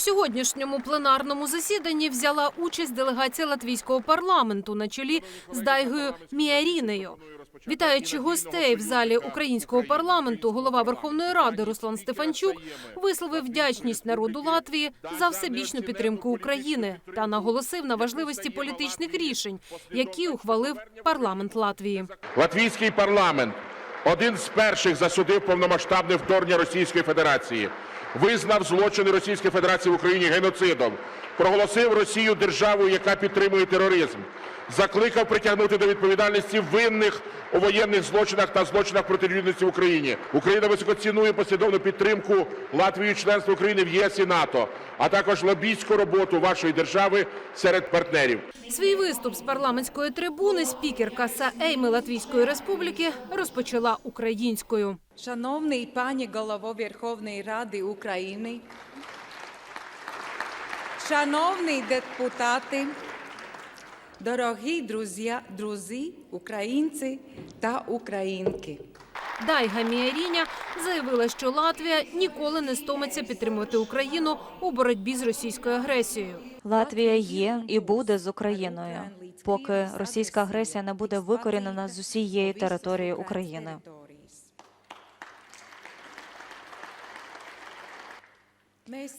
сьогоднішньому пленарному засіданні взяла участь делегація латвійського парламенту на чолі з Дайгою Міарінею. Вітаючи гостей в залі українського парламенту, голова Верховної Ради Руслан Стефанчук висловив вдячність народу Латвії за всебічну підтримку України та наголосив на важливості політичних рішень, які ухвалив парламент Латвії. Латвійський парламент один з перших засудив повномасштабне вторгнення Російської Федерації, визнав злочини Російської Федерації в Україні геноцидом, проголосив Росію державою, яка підтримує тероризм, закликав притягнути до відповідальності винних у воєнних злочинах та злочинах проти людяності в Україні. Україна високо цінує послідовну підтримку Латвії членства України в ЄС і НАТО, а також лобійську роботу вашої держави серед партнерів. Свій виступ з парламентської трибуни спікерка Саейми Латвійської Республіки розпочала українською. Шановний пані голово Верховної Ради України, шановні депутати, дорогі друзі, друзі, українці та українки. Дайга Міаріня заявила, що Латвія ніколи не стомиться підтримувати Україну у боротьбі з російською агресією. Латвія є і буде з Україною, поки російська агресія не буде викорінена з усієї території України.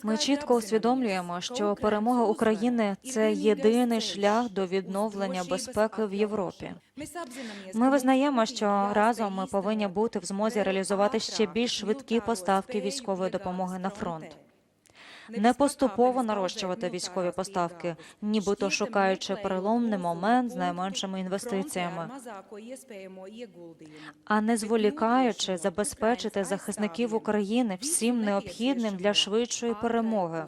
Ми чітко усвідомлюємо, що перемога України це єдиний шлях до відновлення безпеки в Європі. Ми визнаємо, що разом ми повинні бути в змозі реалізувати ще більш швидкі поставки військової допомоги на фронт. Не поступово нарощувати військові поставки, нібито шукаючи переломний момент з найменшими інвестиціями, а не зволікаючи забезпечити захисників України всім необхідним для швидшої перемоги.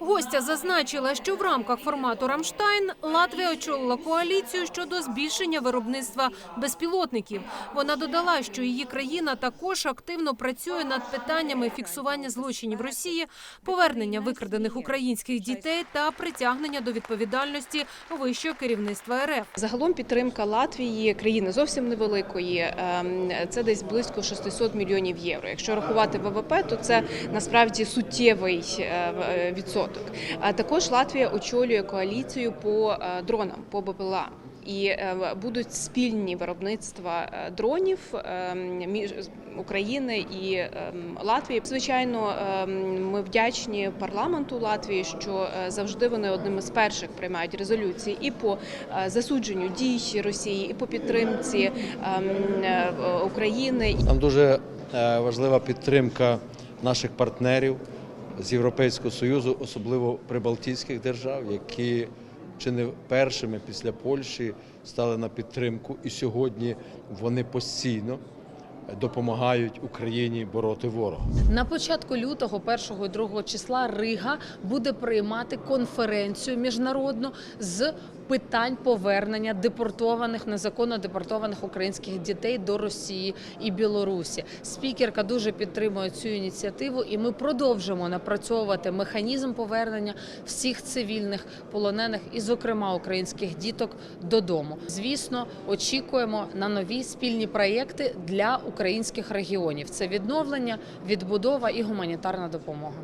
Гостя зазначила, що в рамках формату Рамштайн Латвія очолила коаліцію щодо збільшення виробництва безпілотників. Вона додала, що її країна також активно працює над питаннями фіксування злочинів Росії, повернення викрадених українських дітей та притягнення до відповідальності вищого керівництва РФ. Загалом підтримка Латвії країни зовсім невеликої. ем, Це десь близько 600 мільйонів євро. Якщо рахувати ВВП, то це насправді суттєвий е, е, відсоток. Також Латвія очолює коаліцію по е, дронам, по БПЛА. І е, будуть спільні виробництва е, дронів між України і Латвії. Звичайно, ми вдячні парламенту Латвії, що завжди вони одними з перших приймають резолюції і по засудженню дій Росії, і по підтримці України. Нам дуже важлива підтримка наших партнерів з Європейського Союзу, особливо прибалтійських держав, які чи не першими після Польщі стали на підтримку, і сьогодні вони постійно допомагають Україні бороти ворога. На початку лютого, 1 і 2 числа, Рига буде приймати конференцію міжнародну з питань повернення депортованих незаконно депортованих українських дітей до Росії і Білорусі. Спікерка дуже підтримує цю ініціативу, і ми продовжимо напрацьовувати механізм повернення всіх цивільних полонених, і, зокрема, українських діток додому. Звісно, очікуємо на нові спільні проєкти для українських регіонів. Це відновлення, відбудова і гуманітарна допомога.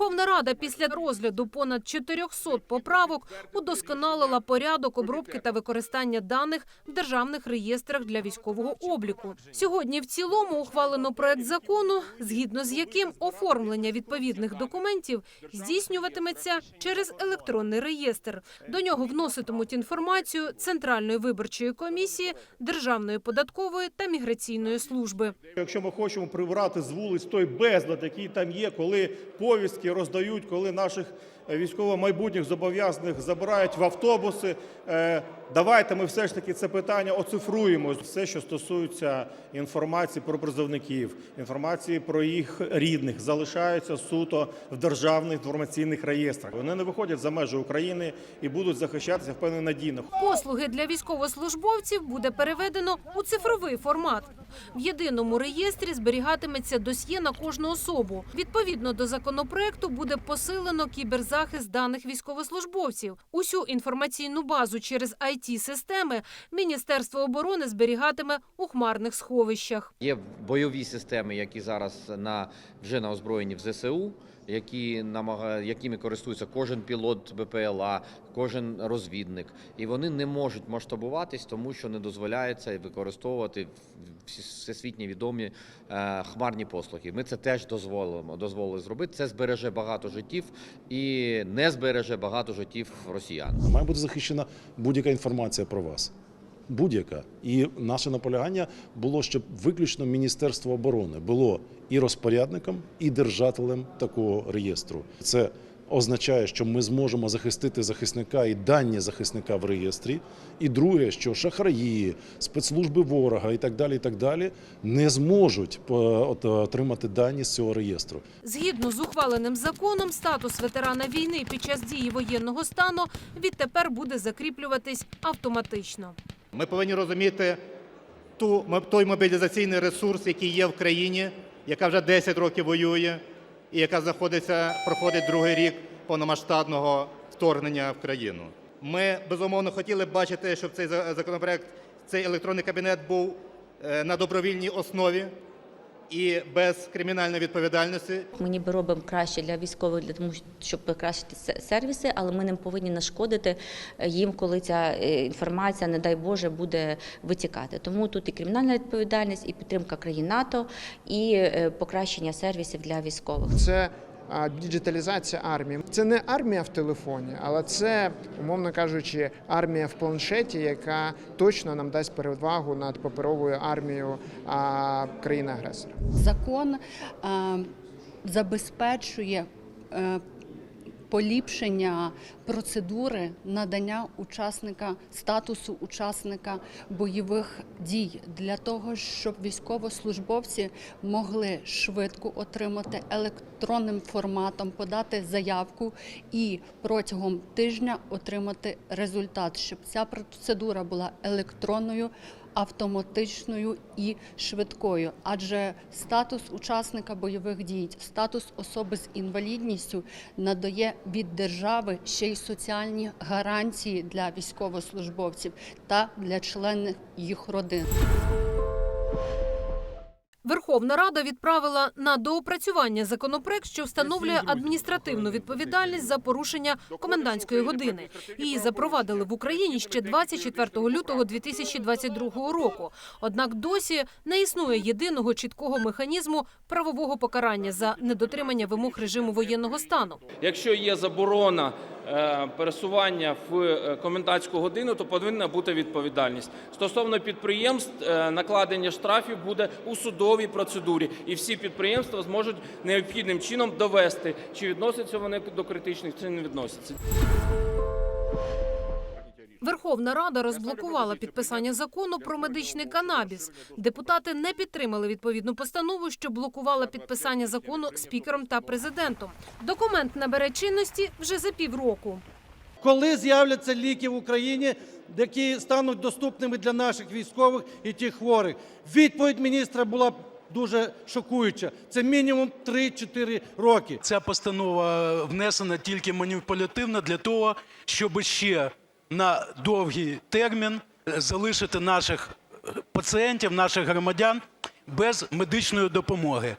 Верховна Рада після розгляду понад 400 поправок удосконалила порядок обробки та використання даних в державних реєстрах для військового обліку. Сьогодні в цілому ухвалено проект закону, згідно з яким оформлення відповідних документів здійснюватиметься через електронний реєстр. До нього вноситимуть інформацію Центральної виборчої комісії, Державної податкової та міграційної служби. Якщо ми хочемо прибрати з вулиць той безлад, який там є, коли повістки роздають, коли наших е, військово майбутніх зобов'язаних забирають в автобуси, е, давайте ми все ж таки це питання оцифруємо. Все, що стосується інформації про призовників, інформації про їх рідних, залишаються суто в державних інформаційних реєстрах. Вони не виходять за межі України і будуть захищатися впевнено надійно. Послуги для військовослужбовців буде переведено у цифровий формат. В єдиному реєстрі зберігатиметься досьє на кожну особу. Відповідно до законопроекту буде посилено кіберзахист даних військовослужбовців. Усю інформаційну базу через it системи Міністерство оборони зберігатиме у хмарних сховищах. Є бойові системи, які зараз на вже на озброєнні в ЗСУ, які намага, якими користується кожен пілот БПЛА, кожен розвідник, і вони не можуть масштабуватись, тому що не дозволяється використовувати всесвітньо відомі е, хмарні послуги. Ми це теж дозволимо дозволили зробити. Це збереже багато життів і не збереже багато життів росіян. Має бути захищена будь-яка інформація про вас. Будь-яка. І наше наполягання було, щоб виключно Міністерство оборони було і розпорядником, і держателем такого реєстру. Це означає, що ми зможемо захистити захисника і дані захисника в реєстрі. І друге, що шахраї, спецслужби ворога і так далі, і так далі не зможуть е, отримати дані з цього реєстру. Згідно з ухваленим законом, статус ветерана війни під час дії воєнного стану відтепер буде закріплюватись автоматично. Ми повинні розуміти ту, той мобілізаційний ресурс, який є в країні, яка вже 10 років воює, і яка знаходиться, проходить другий рік повномасштабного вторгнення в країну. Ми безумовно хотіли б бачити, щоб цей за- законопроект, цей електронний кабінет був е, на добровільній основі і без кримінальної відповідальності. Ми ніби робимо краще для військових, для тому, щоб покращити сервіси, але ми не повинні нашкодити е, їм, коли ця е, інформація, не дай Боже, буде витікати. Тому тут і кримінальна відповідальність, і підтримка країн НАТО, і е, покращення сервісів для військових. Це діджиталізація армії. Це не армія в телефоні, але це, умовно кажучи, армія в планшеті, яка точно нам дасть перевагу над паперовою армією а, країни-агресора. Закон забезпечує е, поліпшення процедури надання учасника статусу учасника бойових дій для того, щоб військовослужбовці могли швидко отримати електронним форматом, подати заявку і протягом тижня отримати результат, щоб ця процедура була електронною автоматичною і швидкою, адже статус учасника бойових дій, статус особи з інвалідністю надає від держави ще й соціальні гарантії для військовослужбовців та для членів їх родин. Верховна Рада відправила на доопрацювання законопроект, що встановлює адміністративну відповідальність за порушення комендантської години. Її запровадили в Україні ще 24 лютого 2022 року. Однак досі не існує єдиного чіткого механізму правового покарання за недотримання вимог режиму воєнного стану. Якщо є заборона пересування в е, комендантську годину, то повинна бути відповідальність. Стосовно підприємств, е, накладення штрафів буде у судовій процедурі, і всі підприємства зможуть необхідним чином довести, чи відносяться вони до критичних, чи не відносяться. Верховна Рада розблокувала підписання закону про медичний канабіс. Депутати не підтримали відповідну постанову, що блокувала підписання закону спікером та президентом. Документ набере чинності вже за півроку. Коли з'являться ліки в Україні, які стануть доступними для наших військових і тих хворих? Відповідь міністра була дуже шокуюча. Це мінімум 3-4 роки. Ця постанова внесена тільки маніпулятивно для того, щоб ще на довгий термін залишити наших пацієнтів, наших громадян без медичної допомоги.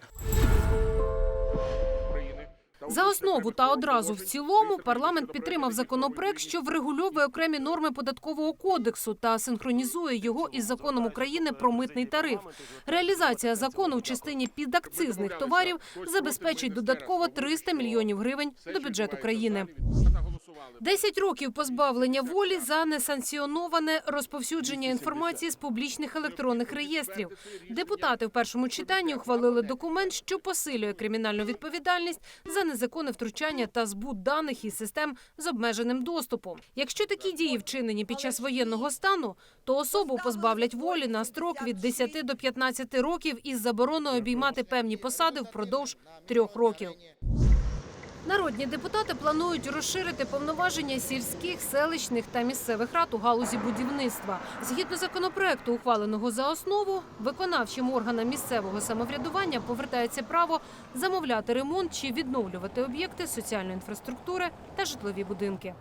За основу та одразу в цілому парламент підтримав законопроект, що врегульовує окремі норми податкового кодексу та синхронізує його із законом України про митний тариф. Реалізація закону в частині підакцизних товарів забезпечить додатково 300 мільйонів гривень до бюджету країни. 10 років позбавлення волі за несанкціоноване розповсюдження інформації з публічних електронних реєстрів. Депутати в першому читанні ухвалили документ, що посилює кримінальну відповідальність за незаконне втручання та збут даних із систем з обмеженим доступом. Якщо такі дії вчинені під час воєнного стану, то особу позбавлять волі на строк від 10 до 15 років із забороною обіймати певні посади впродовж трьох років. Народні депутати планують розширити повноваження сільських, селищних та місцевих рад у галузі будівництва. Згідно законопроекту, ухваленого за основу, виконавчим органам місцевого самоврядування повертається право замовляти ремонт чи відновлювати об'єкти соціальної інфраструктури та житлові будинки.